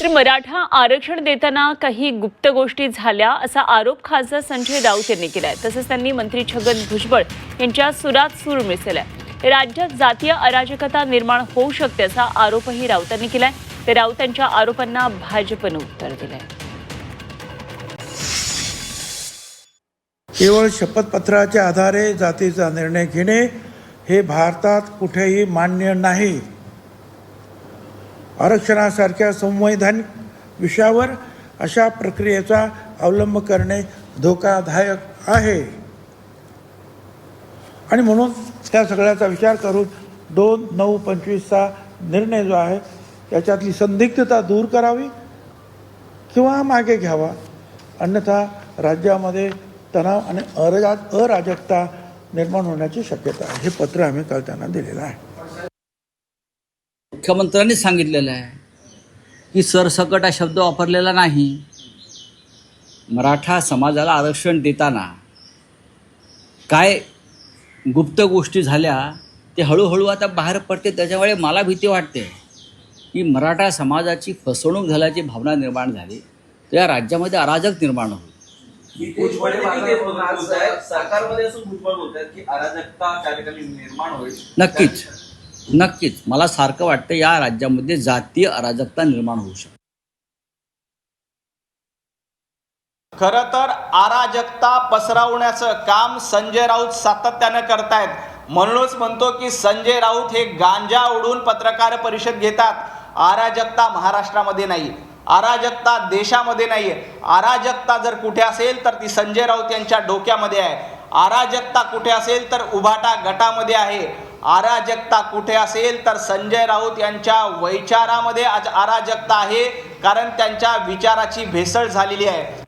तर मराठा आरक्षण देताना काही गुप्त गोष्टी झाल्या असा आरोप खासदार संजय राऊत यांनी केलाय. तसंच त्यांनी मंत्री छगन भुजबळ यांच्या सुरात सूर मिसळलाय. राज्यात जातीय अराजकता निर्माण होऊ शकते असा आरोपही राऊतांनी केलाय. तर राऊतांच्या आरोपांना भाजपनं उत्तर दिलंय. केवळ शपथपत्राच्या आधारे जातीचा निर्णय घेणे हे भारतात कुठेही मान्य नाही. आरक्षणासारख्या संवैधानिक विषयावर अशा प्रक्रियेचा अवलंब करणे धोकादायक आहे. आणि म्हणून त्या सगळ्याचा विचार करून दोन नऊ पंचवीसचा निर्णय जो आहे त्याच्यातली संदिग्धता दूर करावी किंवा मागे घ्यावा. अन्यथा राज्यामध्ये तणाव आणि अराजा अराजकता निर्माण होण्याची शक्यता आहे. हे पत्र आम्ही काल त्यांना दिलेलं आहे. मुख्यमंत्र्यांनी सांगितलेलं आहे की सरसकट हा शब्द वापरलेला नाही. मराठा समाजाला आरक्षण देताना काय गुप्त गोष्टी झाल्या ते हळूहळू आता बाहेर पडते. त्याच्यामुळे मला भीती वाटते की मराठा समाजाची फसवणूक झाल्याची भावना निर्माण झाली. तर या राज्यामध्ये अराजक निर्माण होईल. नक्कीच. नक्कीच. मला सारखं वाटतं या राज्यामध्ये जातीय अराजकता निर्माण होऊ शकते. खरं तर अराजकता पसरवण्याचं काम संजय राऊत सातत्यानं करतायत. म्हणूनच म्हणतो की संजय राऊत हे गांजा उडून पत्रकार परिषद घेतात. अराजकता महाराष्ट्रामध्ये नाही. अराजकता देशामध्ये नाही अराजकता जर कुठे असेल तर ती संजय राऊत यांच्या डोक्यामध्ये आहे. अराजकता कुठे असेल तर उभाटा गटामध्ये आहे. अराजकता कुठे असेल तर संजय राऊत यांच्या वैचारामध्ये आज अराजकता आहे कारण त्यांच्या विचाराची भेसळ झालेली आहे.